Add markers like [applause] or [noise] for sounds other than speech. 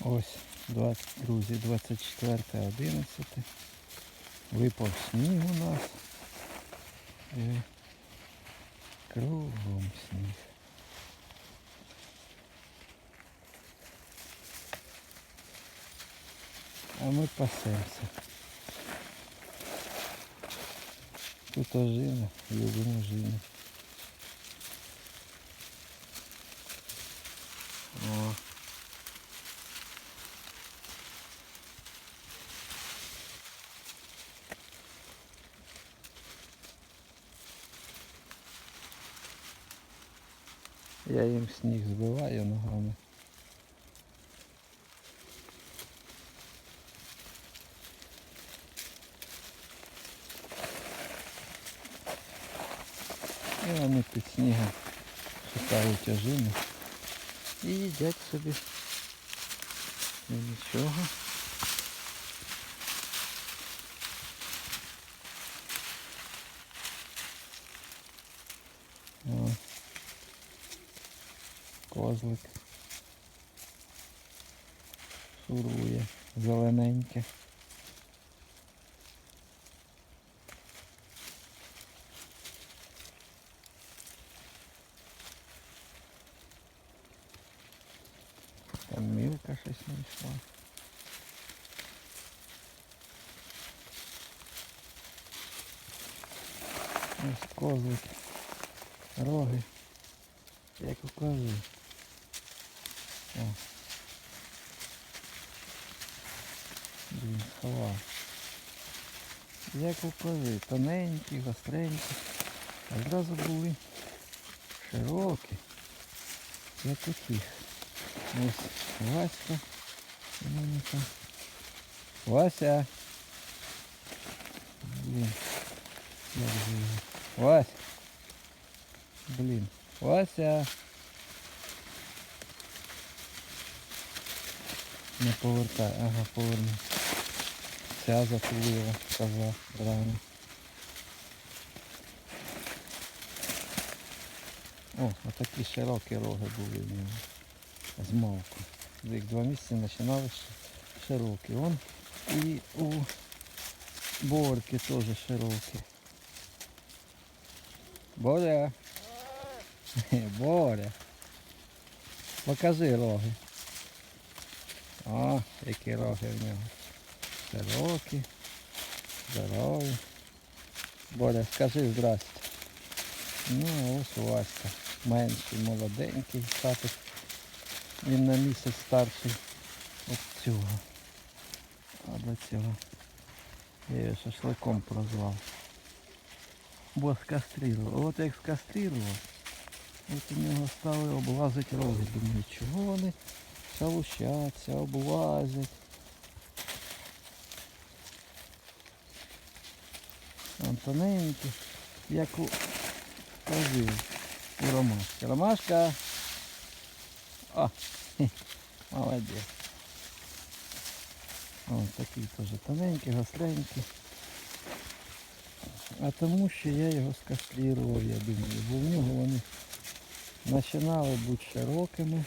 Ось, 20, друзі, 24.11. Випав сніг у нас. І кругом сніг. А ми пасемося. Тут ожина, любимо ожину. Я їм сніг збиваю ногами. І вони під снігом шукають ожину і їдять собі. І нічого. О. Козлик. Шурує. Зелененьке. Там мілка щось знайшла. Ось козлик. Роги. Як у кози. О. Блін, сховав. Як у кози. Тоненькі, гостренькі. А зразу були широкі. Як у. Ось Васька. Вася. Блін. Як же його? Блін. Вася. Не повертай. Ага, поверну. Ця затулила, коза рано. О, отакі широкі роги були в нього. З мавку. Два місяці починали широкі. Вон і у борки теж широкі. Боря. [laughs] Боря. Покажи роги. О, які роги в нього. Широкі, здорові. Боря, скажи здрасте. Ну, ось Васька. Менший, молоденький, татик. Він на місяць старший від цього. А до цього. Я його шашликом прозвав. Бо скастрирував. От як скастрирував, от у нього стали облазити роги. Думаю, чого вони шалущаться, облазять. Вон тоненькі, як у у ромашки. Ромашка! О, хе, молодець. Ось такий теж тоненький, гостренький. А тому що я його скастрирував, я думаю, бо в нього вони починали бути широкими.